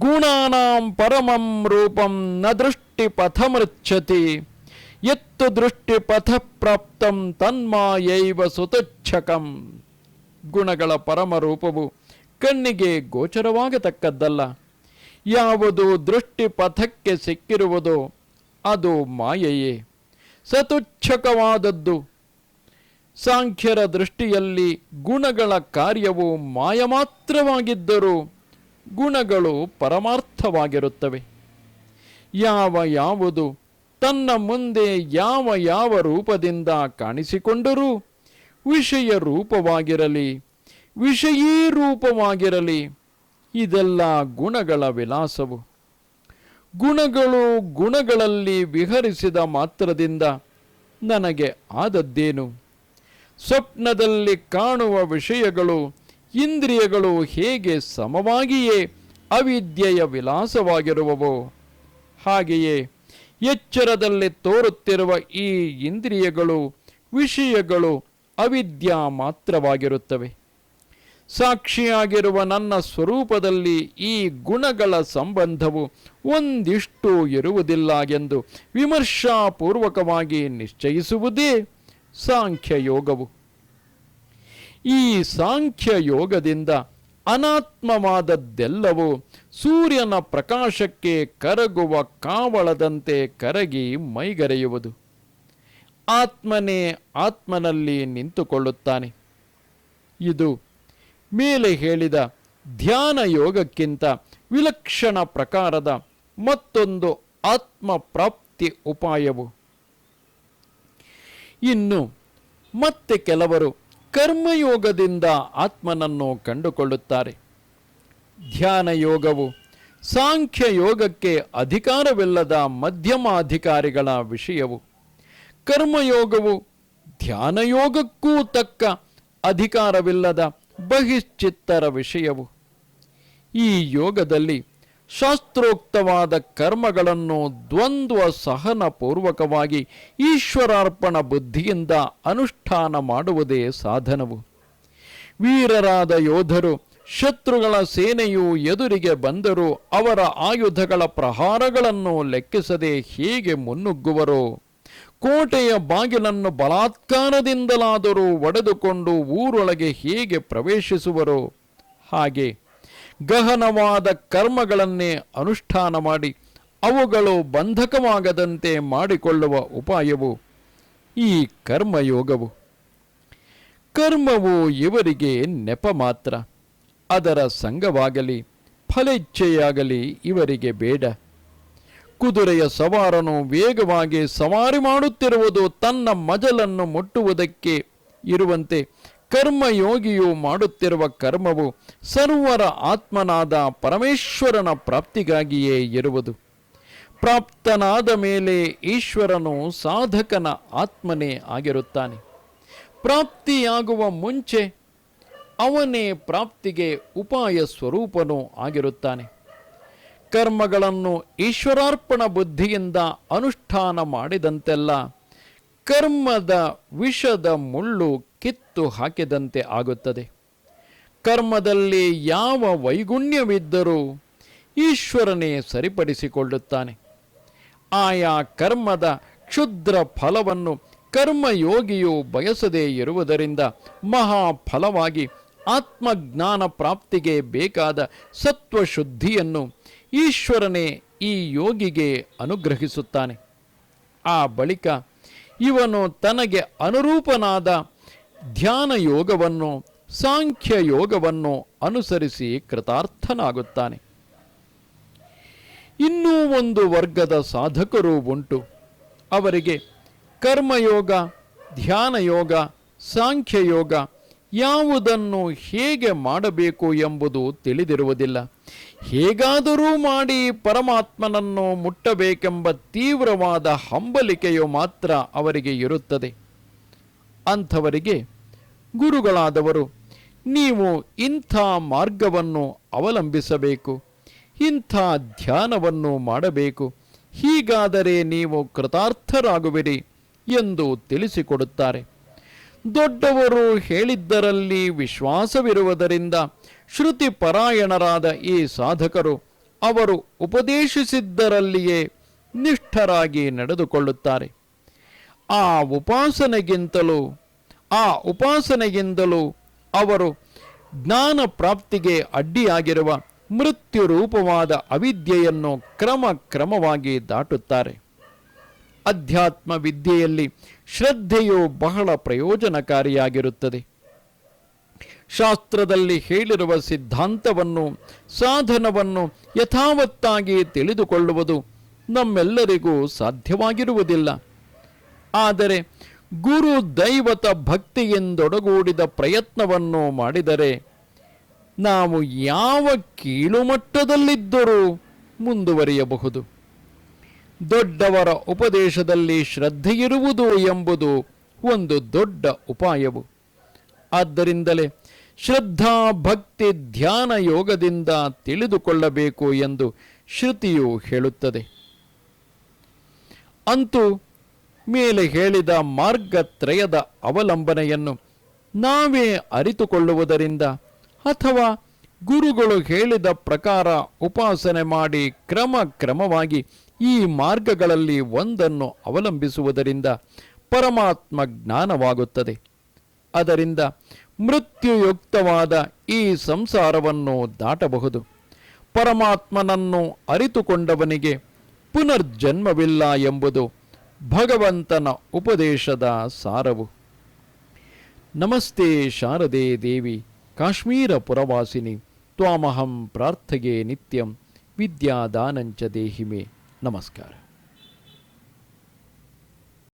A: ಗುಣಾನಾಂ ಪರಮಂ ರೂಪಂ ನ ದೃಷ್ಟಿ ಪಥಮೃಚ್ಛತಿ ಎತ್ತು ದೃಷ್ಟಿ ಪಥ ಪ್ರಾಪ್ತಂ ತನ್ಮಾಯೈವ ಸುತಚ್ಛಕಂ. ಗುಣಗಳ ಪರಮ ರೂಪವು ಕಣ್ಣಿಗೆ ಗೋಚರವಾಗತಕ್ಕದ್ದಲ್ಲ. ಯಾವುದು ದೃಷ್ಟಿಪಥಕ್ಕೆ ಸಿಕ್ಕಿರುವುದೋ ಅದು ಮಾಯೆಯೇ. ಸತುಚ್ಛಕವಾದದ್ದು. ಸಾಂಖ್ಯರ ದೃಷ್ಟಿಯಲ್ಲಿ ಗುಣಗಳ ಕಾರ್ಯವು ಮಾಯ ಮಾತ್ರವಾಗಿದ್ದರೂ ಗುಣಗಳು ಪರಮಾರ್ಥವಾಗಿರುತ್ತವೆ. ಯಾವ ಯಾವುದು ತನ್ನ ಮುಂದೆ ಯಾವ ಯಾವ ರೂಪದಿಂದ ಕಾಣಿಸಿಕೊಂಡರೂ ವಿಷಯ ರೂಪವಾಗಿರಲಿ. ವಿಷಯೀ ರೂಪವಾಗಿರಲಿ ಇದೆಲ್ಲ ಗುಣಗಳ ವಿಲಾಸವು. ಗುಣಗಳು ಗುಣಗಳಲ್ಲಿ ವಿಹರಿಸಿದ ಮಾತ್ರದಿಂದ ನನಗೆ ಆದದ್ದೇನು? ಸ್ವಪ್ನದಲ್ಲಿ ಕಾಣುವ ವಿಷಯಗಳು, ಇಂದ್ರಿಯಗಳು ಹೇಗೆ ಸಮವಾಗಿಯೇ ಅವಿದ್ಯೆಯ ವಿಲಾಸವಾಗಿರುವವು? ಹಾಗೆಯೇ ಎಚ್ಚರದಲ್ಲಿ ತೋರುತ್ತಿರುವ ಈ ಇಂದ್ರಿಯಗಳು, ವಿಷಯಗಳು ಅವಿದ್ಯಾ ಮಾತ್ರವಾಗಿರುತ್ತವೆ. ಸಾಕ್ಷಿಯಾಗಿರುವ ನನ್ನ ಸ್ವರೂಪದಲ್ಲಿ ಈ ಗುಣಗಳ ಸಂಬಂಧವು ಒಂದಿಷ್ಟು ಇರುವುದಿಲ್ಲ ಎಂದು ವಿಮರ್ಶಾಪೂರ್ವಕವಾಗಿ ನಿಶ್ಚಯಿಸುವುದೇ ಸಾಂಖ್ಯಯೋಗವು. ಈ ಸಾಂಖ್ಯಯೋಗದಿಂದ ಅನಾತ್ಮವಾದದ್ದೆಲ್ಲವೂ ಸೂರ್ಯನ ಪ್ರಕಾಶಕ್ಕೆ ಕರಗುವ ಕಾವಳದಂತೆ ಕರಗಿ ಮೈಗರೆಯುವುದು. ಆತ್ಮನೇ ಆತ್ಮನಲ್ಲಿ ನಿಂತುಕೊಳ್ಳುತ್ತಾನೆ. ಇದು ಮೇಲೆ ಹೇಳಿದ ಧ್ಯಾನ ಯೋಗಕ್ಕಿಂತ ವಿಲಕ್ಷಣ ಪ್ರಕಾರದ ಮತ್ತೊಂದು ಆತ್ಮ ಪ್ರಾಪ್ತಿ ಉಪಾಯವು. ಇನ್ನು ಮತ್ತೆ ಕೆಲವರು ಕರ್ಮಯೋಗದಿಂದ ಆತ್ಮನನ್ನು ಕಂಡುಕೊಳ್ಳುತ್ತಾರೆ. ಧ್ಯಾನ ಯೋಗವು ಸಾಂಖ್ಯ ಯೋಗಕ್ಕೆ ಅಧಿಕಾರವಿಲ್ಲದ ಮಧ್ಯಮಾಧಿಕಾರಿಗಳ ವಿಷಯವು. ಕರ್ಮಯೋಗವು ಧ್ಯಾನಯೋಗಕ್ಕೂ ತಕ್ಕ ಅಧಿಕಾರವಿಲ್ಲದ ಬಹಿಶ್ಚಿತ್ತರ ವಿಷಯವು. ಈ ಯೋಗದಲ್ಲಿ ಶಾಸ್ತ್ರೋಕ್ತವಾದ ಕರ್ಮಗಳನ್ನು ದ್ವಂದ್ವ ಸಹನ ಪೂರ್ವಕವಾಗಿ ಈಶ್ವರಾರ್ಪಣ ಬುದ್ಧಿಯಿಂದ ಅನುಷ್ಠಾನ ಮಾಡುವುದೇ ಸಾಧನವು. ವೀರರಾದ ಯೋಧರು ಶತ್ರುಗಳ ಸೇನೆಯು ಎದುರಿಗೆ ಬಂದರೂ ಅವರ ಆಯುಧಗಳ ಪ್ರಹಾರಗಳನ್ನು ಲೆಕ್ಕಿಸದೆ ಹೇಗೆ ಮುನ್ನುಗ್ಗುವರೋ ಕೋಟೆಯ ಬಾಗಿಲನ್ನು ಬಲಾತ್ಕಾರದಿಂದಲಾದರೂ ಒಡೆದುಕೊಂಡು ಊರೊಳಗೆ ಹೇಗೆ ಪ್ರವೇಶಿಸುವರೋ? ಹಾಗೆ ಗಹನವಾದ ಕರ್ಮಗಳನ್ನೇ ಅನುಷ್ಠಾನ ಮಾಡಿ ಅವುಗಳು ಬಂಧಕವಾಗದಂತೆ ಮಾಡಿಕೊಳ್ಳುವ ಉಪಾಯವು ಈ ಕರ್ಮಯೋಗವು. ಕರ್ಮವು ಇವರಿಗೆ ನೆಪ ಮಾತ್ರ. ಅದರ ಸಂಘವಾಗಲಿ ಫಲೇಚ್ಛೆಯಾಗಲಿ ಇವರಿಗೆ ಬೇಡ. ಕುದುರೆಯ ಸವಾರನು ವೇಗವಾಗಿ ಸವಾರಿ ಮಾಡುತ್ತಿರುವುದು ತನ್ನ ಮಜಲನ್ನು ಮುಟ್ಟುವುದಕ್ಕೆ ಇರುವಂತೆ ಕರ್ಮಯೋಗಿಯು ಮಾಡುತ್ತಿರುವ ಕರ್ಮವು ಸರ್ವರ ಆತ್ಮನಾದ ಪರಮೇಶ್ವರನ ಪ್ರಾಪ್ತಿಗಾಗಿಯೇ ಇರುವುದು. ಪ್ರಾಪ್ತನಾದ ಮೇಲೆ ಈಶ್ವರನು ಸಾಧಕನ ಆತ್ಮನೇ ಆಗಿರುತ್ತಾನೆ. ಪ್ರಾಪ್ತಿಯಾಗುವ ಮುಂಚೆ ಅವನೇ ಪ್ರಾಪ್ತಿಗೆ ಉಪಾಯ ಸ್ವರೂಪನೂ ಆಗಿರುತ್ತಾನೆ. ಕರ್ಮಗಳನ್ನು ಈಶ್ವರಾರ್ಪಣ ಬುದ್ಧಿಯಿಂದ ಅನುಷ್ಠಾನ ಮಾಡಿದಂತೆಲ್ಲ ಕರ್ಮದ ವಿಷದ ಮುಳ್ಳು ಕಿತ್ತು ಹಾಕಿದಂತೆ ಆಗುತ್ತದೆ. ಕರ್ಮದಲ್ಲಿ ಯಾವ ವೈಗುಣ್ಯವಿದ್ದರೂ ಈಶ್ವರನೇ ಸರಿಪಡಿಸಿಕೊಳ್ಳುತ್ತಾನೆ. ಆಯಾ ಕರ್ಮದ ಕ್ಷುದ್ರ ಫಲವನ್ನು ಕರ್ಮಯೋಗಿಯು ಬಯಸದೇ ಇರುವುದರಿಂದ ಮಹಾಫಲವಾಗಿ ಆತ್ಮಜ್ಞಾನ ಪ್ರಾಪ್ತಿಗೆ ಬೇಕಾದ ಸತ್ವಶುದ್ಧಿಯನ್ನು ಈಶ್ವರನೇ ಈ ಯೋಗಿಗೆ ಅನುಗ್ರಹಿಸುತ್ತಾನೆ. ಆ ಬಳಿಕ ಇವನು ತನಗೆ ಅನುರೂಪನಾದ ಧ್ಯಾನ ಯೋಗವನ್ನು, ಸಾಂಖ್ಯ ಯೋಗವನ್ನು ಅನುಸರಿಸಿ ಕೃತಾರ್ಥನಾಗುತ್ತಾನೆ. ಇನ್ನೂ ಒಂದು ವರ್ಗದ ಸಾಧಕರು ಉಂಟು. ಅವರಿಗೆ ಕರ್ಮಯೋಗ ಧ್ಯಾನಯೋಗ ಸಾಂಖ್ಯಯೋಗ ಯಾವುದನ್ನು ಹೇಗೆ ಮಾಡಬೇಕು ಎಂಬುದು ತಿಳಿದಿರುವುದಿಲ್ಲ. ಹೇಗಾದರೂ ಮಾಡಿ ಪರಮಾತ್ಮನನ್ನು ಮುಟ್ಟಬೇಕೆಂಬ ತೀವ್ರವಾದ ಹಂಬಲಿಕೆಯು ಮಾತ್ರ ಅವರಿಗೆ ಇರುತ್ತದೆ. ಅಂಥವರಿಗೆ ಗುರುಗಳಾದವರು, ನೀವು ಇಂಥ ಮಾರ್ಗವನ್ನು ಅವಲಂಬಿಸಬೇಕು, ಇಂಥ ಧ್ಯಾನವನ್ನು ಮಾಡಬೇಕು, ಹೀಗಾದರೆ ನೀವು ಕೃತಾರ್ಥರಾಗುವಿರಿ ಎಂದು ತಿಳಿಸಿಕೊಡುತ್ತಾರೆ. ದೊಡ್ಡವರು ಹೇಳಿದ್ದರಲ್ಲಿ ವಿಶ್ವಾಸವಿರುವುದರಿಂದ ಶ್ರುತಿ ಪರಾಯಣರಾದ ಈ ಸಾಧಕರು ಅವರು ಉಪದೇಶಿಸಿದ್ದರಲ್ಲಿಯೇ ನಿಷ್ಠರಾಗಿ ನಡೆದುಕೊಳ್ಳುತ್ತಾರೆ. ಆ ಉಪಾಸನೆಗಿಂತಲೂ ಆ ಉಪಾಸನೆಗಿಂತಲೂ ಅವರು ಜ್ಞಾನ ಪ್ರಾಪ್ತಿಗೆ ಅಡ್ಡಿಯಾಗಿರುವ ಮೃತ್ಯು ರೂಪವಾದ ಅವಿದ್ಯೆಯನ್ನು ಕ್ರಮ ಕ್ರಮವಾಗಿ ದಾಟುತ್ತಾರೆ. ಅಧ್ಯಾತ್ಮ ವಿದ್ಯೆಯಲ್ಲಿ ಶ್ರದ್ಧೆಯು ಬಹಳ ಪ್ರಯೋಜನಕಾರಿಯಾಗಿರುತ್ತದೆ. ಶಾಸ್ತ್ರದಲ್ಲಿ ಹೇಳಿರುವ ಸಿದ್ಧಾಂತವನ್ನು, ಸಾಧನವನ್ನು ಯಥಾವತ್ತಾಗಿ ತಿಳಿದುಕೊಳ್ಳುವುದು ನಮ್ಮೆಲ್ಲರಿಗೂ ಸಾಧ್ಯವಾಗಿರುವುದಿಲ್ಲ. ಆದರೆ ಗುರು ದೈವತ ಭಕ್ತಿಯಿಂದೊಡಗೂಡಿದ ಪ್ರಯತ್ನವನ್ನು ಮಾಡಿದರೆ ನಾವು ಯಾವ ಕೀಳುಮಟ್ಟದಲ್ಲಿದ್ದರೂ ಮುಂದುವರಿಯಬಹುದು. ದೊಡ್ಡವರ ಉಪದೇಶದಲ್ಲಿ ಶ್ರದ್ಧೆಯಿರುವುದು ಎಂಬುದು ಒಂದು ದೊಡ್ಡ ಉಪಾಯವು. ಆದ್ದರಿಂದಲೇ ಶ್ರದ್ಧಾ ಭಕ್ತಿ ಧ್ಯಾನ ಯೋಗದಿಂದ ತಿಳಿದುಕೊಳ್ಳಬೇಕು ಎಂದು ಶ್ರುತಿಯು ಹೇಳುತ್ತದೆ. ಅಂತೂ ಮೇಲೆ ಹೇಳಿದ ಮಾರ್ಗತ್ರಯದ ಅವಲಂಬನೆಯನ್ನು ನಾವೇ ಅರಿತುಕೊಳ್ಳುವುದರಿಂದ ಅಥವಾ ಗುರುಗಳು ಹೇಳಿದ ಪ್ರಕಾರ ಉಪಾಸನೆ ಮಾಡಿ ಕ್ರಮ ಕ್ರಮವಾಗಿ ಈ ಮಾರ್ಗಗಳಲ್ಲಿ ಒಂದನ್ನು ಅವಲಂಬಿಸುವುದರಿಂದ ಪರಮಾತ್ಮ ಜ್ಞಾನವಾಗುತ್ತದೆ. ಅದರಿಂದ ಮೃತ್ಯುಯುಕ್ತವಾದ ಈ ಸಂಸಾರವನ್ನು ದಾಟಬಹುದು. ಪರಮಾತ್ಮನನ್ನು ಅರಿತುಕೊಂಡವನಿಗೆ ಪುನರ್ಜನ್ಮವಿಲ್ಲ ಎಂಬುದು ಭಗವಂತನ ಉಪದೇಶದ ಸಾರವು. ನಮಸ್ತೆ ಶಾರದೆ ದೇವಿ, ಕಾಶ್ಮೀರ ಪುರವಾಸಿನಿ, ತ್ವಾಮಹಂ ಪ್ರಾರ್ಥಗೆ ನಿತ್ಯಂ ವಿದ್ಯಾದಾನಂಚ ದೇಹಿಮೆ. ನಮಸ್ಕಾರ.